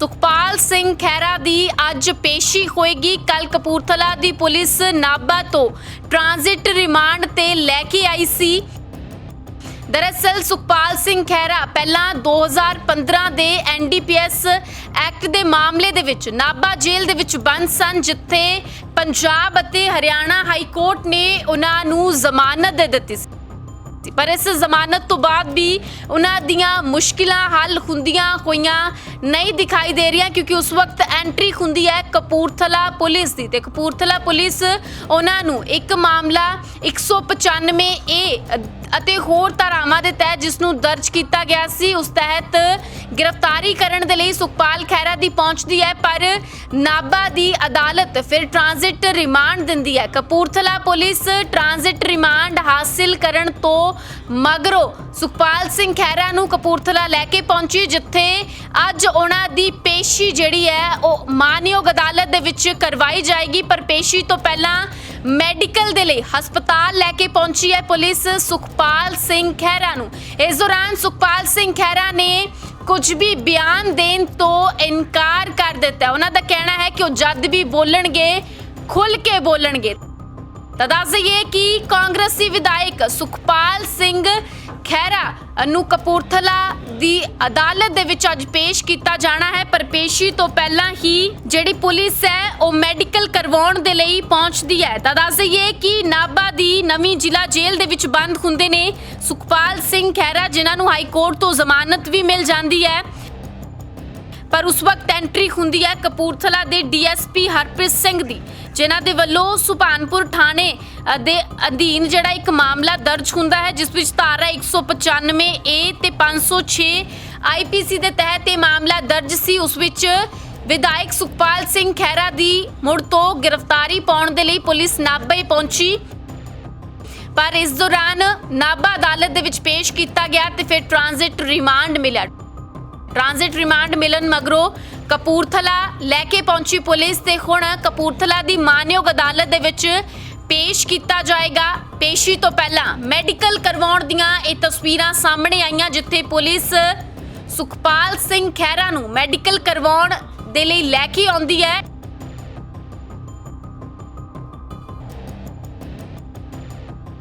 ਸੁਖਪਾਲ ਸਿੰਘ ਖਹਿਰਾ ਦੀ ਅੱਜ ਪੇਸ਼ੀ ਹੋਏਗੀ ਕੱਲ ਕਪੂਰਥਲਾ ਦੀ ਪੁਲਿਸ ਨਾਭਾ ਤੋਂ। ਟ੍ਰਾਂਜ਼ਿਟ ਰਿਮਾਂਡ ਤੇ ਲੈ ਕੇ ਆਈ ਸੀ। ਦਰਅਸਲ ਸੁਖਪਾਲ ਸਿੰਘ ਖਹਿਰਾ ਪਹਿਲਾਂ 2015 ਦੇ ਐਨਡੀਪੀਐਸ ਐਕਟ ਦੇ ਮਾਮਲੇ ਦੇ ਵਿੱਚ ਨਾਭਾ ਜੇਲ੍ਹ ਦੇ ਵਿੱਚ ਬੰਦ ਸਨ, ਜਿੱਥੇ ਪੰਜਾਬ ਅਤੇ ਹਰਿਆਣਾ ਹਾਈ ਕੋਰਟ ਨੇ ਉਹਨਾਂ ਨੂੰ ਜ਼ਮਾਨਤ ਦੇ ਦਿੱਤੀ ਸੀ। ਪਰ ਇਸ ਜ਼ਮਾਨਤ ਤੋਂ ਬਾਅਦ ਵੀ ਉਹਨਾਂ ਦੀਆਂ ਮੁਸ਼ਕਿਲਾਂ ਹੱਲ ਹੁੰਦੀਆਂ ਹੋਈਆਂ ਨਹੀਂ ਦਿਖਾਈ ਦੇ ਰਹੀਆਂ, ਕਿਉਂਕਿ ਉਸ ਵਕਤ ਐਂਟਰੀ ਹੁੰਦੀ ਹੈ ਕਪੂਰਥਲਾ ਪੁਲਿਸ ਦੀ। ਤੇ ਕਪੂਰਥਲਾ ਪੁਲਿਸ ਉਹਨਾਂ ਨੂੰ ਇੱਕ ਮਾਮਲਾ 195 ਏ ਅਤੇ ਹੋਰ ਧਾਰਾਵਾਂ ਦੇ ਤਹਿਤ ਜਿਸ ਨੂੰ ਦਰਜ ਕੀਤਾ ਗਿਆ ਸੀ, ਉਸ ਤਹਿਤ ਗ੍ਰਿਫਤਾਰੀ ਕਰਨ ਦੇ ਲਈ ਸੁਖਪਾਲ ਖਹਿਰਾ ਦੀ ਪਹੁੰਚਦੀ ਹੈ, ਪਰ ਨਾਭਾ ਦੀ ਅਦਾਲਤ ਫਿਰ ਟ੍ਰਾਂਜ਼ਿਟ ਰਿਮਾਂਡ ਦਿੰਦੀ ਹੈ। ਕਪੂਰਥਲਾ ਪੁਲਿਸ ਟ੍ਰਾਂਜ਼ਿਟ ਰਿਮਾਂਡ ਹਾਸਿਲ ਕਰਨ ਤੋਂ ਮਗਰੋਂ ਸੁਖਪਾਲ ਸਿੰਘ ਖਹਿਰਾ ਨੂੰ ਕਪੂਰਥਲਾ ਲੈ ਕੇ ਪਹੁੰਚੀ, ਜਿੱਥੇ ਅੱਜ ਉਹਨਾਂ ਦੀ ਪੇਸ਼ੀ ਜਿਹੜੀ ਹੈ, ਉਹ ਮਾਨਯੋਗ ਅਦਾਲਤ ਦੇ ਵਿੱਚ ਕਰਵਾਈ ਜਾਏਗੀ। ਪਰ ਪੇਸ਼ੀ ਤੋਂ ਪਹਿਲਾਂ ਮੈਡੀਕਲ ਦੇ ਲਈ ਹਸਪਤਾਲ ਲੈ ਕੇ ਪਹੁੰਚੀ ਹੈ ਪੁਲਿਸ ਸੁਖਪਾਲ ਸਿੰਘ ਖਹਿਰਾ ਨੂੰ। ਇਸ ਦੌਰਾਨ ਸੁਖਪਾਲ ਸਿੰਘ ਖਹਿਰਾ ਨੇ ਕੁਝ ਵੀ ਬਿਆਨ ਦੇਣ ਤੋਂ ਇਨਕਾਰ ਕਰ ਦਿੱਤਾ। ਉਹਨਾਂ ਦਾ ਕਹਿਣਾ ਹੈ ਕਿ ਉਹ ਜਦ ਵੀ ਬੋਲਣਗੇ, ਖੁੱਲ ਕੇ ਬੋਲਣਗੇ। ਤਾਂ ਦੱਸ ਦਈਏ ਕਿ ਕਾਂਗਰਸੀ ਵਿਧਾਇਕ ਸੁਖਪਾਲ ਸਿੰਘ ਖਹਿਰਾ ਨੂੰ ਕਪੂਰਥਲਾ ਦੀ ਅਦਾਲਤ ਦੇ ਵਿੱਚ ਅੱਜ ਪੇਸ਼ ਕੀਤਾ ਜਾਣਾ ਹੈ, ਪਰ ਪੇਸ਼ੀ ਤੋਂ ਪਹਿਲਾਂ ਹੀ ਜਿਹੜੀ ਪੁਲਿਸ ਹੈ, ਉਹ ਮੈਡੀਕਲ ਕਰਵਾਉਣ ਦੇ ਲਈ ਪਹੁੰਚਦੀ ਹੈ। ਤਾਂ ਦੱਸ ਦਈਏ ਕਿ ਨਾਭਾ ਦੀ ਨਵੀਂ ਜ਼ਿਲ੍ਹਾ ਜੇਲ੍ਹ ਦੇ ਵਿੱਚ ਬੰਦ ਹੁੰਦੇ ਨੇ ਸੁਖਪਾਲ ਸਿੰਘ ਖਹਿਰਾ, ਜਿਨ੍ਹਾਂ ਨੂੰ ਹਾਈ ਕੋਰਟ ਤੋਂ ਜ਼ਮਾਨਤ ਵੀ ਮਿਲ ਜਾਂਦੀ ਹੈ। ਪਰ ਉਸ ਵਕਤ ਐਂਟਰੀ ਹੁੰਦੀ ਹੈ ਕਪੂਰਥਲਾ ਦੇ ਡੀਐਸਪੀ ਹਰਪ੍ਰੀਤ ਸਿੰਘ ਦੀ, ਜਿਨ੍ਹਾਂ ਦੇ ਵੱਲੋਂ ਸੁਭਾਨਪੁਰ ਥਾਣੇ ਦੇ ਅਧੀਨ ਜਿਹੜਾ ਇੱਕ ਮਾਮਲਾ ਦਰਜ ਹੁੰਦਾ ਹੈ, ਜਿਸ ਵਿੱਚ ਧਾਰਾ 195 ਏ ਤੇ 506 ਆਈਪੀਸੀ ਦੇ ਤਹਿਤ ਇਹ ਮਾਮਲਾ ਦਰਜ ਸੀ, ਉਸ ਵਿੱਚ ਵਿਧਾਇਕ ਸੁਖਪਾਲ ਸਿੰਘ ਖਹਿਰਾ ਦੀ ਮੁੜ ਤੋਂ ਗ੍ਰਿਫਤਾਰੀ ਪਾਉਣ ਦੇ ਲਈ ਪੁਲਿਸ ਨਾਭੇ ਪਹੁੰਚੀ। ਪਰ ਇਸ ਦੌਰਾਨ ਨਾਭਾ ਅਦਾਲਤ ਦੇ ਵਿੱਚ ਪੇਸ਼ ਕੀਤਾ ਗਿਆ ਤੇ ਫਿਰ ਟ੍ਰਾਂਜ਼ਿਟ ਰਿਮਾਂਡ ਮਿਲਿਆ। ਟ੍ਰਾਂਜ਼ਿਟ ਰਿਮਾਂਡ ਮਿਲਣ ਮਗਰੋਂ ਕਪੂਰਥਲਾ ਲੈ ਕੇ ਪਹੁੰਚੀ ਪੁਲਿਸ ਤੇ ਹੁਣ ਕਪੂਰਥਲਾ ਦੀ ਮਾਨਯੋਗ ਅਦਾਲਤ ਦੇ ਵਿੱਚ ਪੇਸ਼ ਕੀਤਾ ਜਾਏਗਾ। ਪੇਸ਼ੀ ਤੋਂ ਪਹਿਲਾਂ ਮੈਡੀਕਲ ਕਰਵਾਉਣ ਦੀਆਂ ਇਹ ਤਸਵੀਰਾਂ ਸਾਹਮਣੇ ਆਈਆਂ, ਜਿੱਥੇ ਪੁਲਿਸ ਸੁਖਪਾਲ ਸਿੰਘ ਖਹਿਰਾ ਨੂੰ ਮੈਡੀਕਲ ਕਰਵਾਉਣ ਦੇ ਲਈ ਲੈ ਕੇ ਆਉਂਦੀ ਹੈ।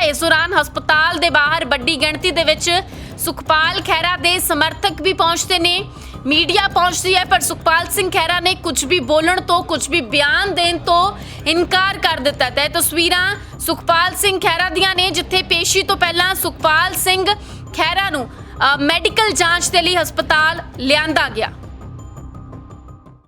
ਇਸ ਦੌਰਾਨ ਹਸਪਤਾਲ ਦੇ ਬਾਹਰ ਵੱਡੀ ਗਿਣਤੀ ਦੇ ਵਿੱਚ ਸੁਖਪਾਲ ਖਹਿਰਾ ਦੇ ਸਮਰਥਕ ਵੀ ਪਹੁੰਚਦੇ ਨੇ। ਮੀਡੀਆ ਪਹੁੰਚਦੀ ਹੈ, ਪਰ ਸੁਖਪਾਲ ਸਿੰਘ ਖਹਿਰਾ ਨੇ ਕੁਝ ਵੀ ਬੋਲਣ ਤੋਂ, ਕੁਝ ਵੀ ਬਿਆਨ ਦੇਣ ਤੋਂ ਇਨਕਾਰ ਕਰ ਦਿੱਤਾ। ਤੇ ਇਹ ਤਸਵੀਰਾਂ ਸੁਖਪਾਲ ਸਿੰਘ ਖਹਿਰਾ ਦੀਆਂ ਨੇ, ਜਿੱਥੇ ਪੇਸ਼ੀ ਤੋਂ ਪਹਿਲਾਂ ਸੁਖਪਾਲ ਸਿੰਘ ਖਹਿਰਾ ਨੂੰ ਮੈਡੀਕਲ ਜਾਂਚ ਦੇ ਲਈ ਹਸਪਤਾਲ ਲਿਆਂਦਾ ਗਿਆ।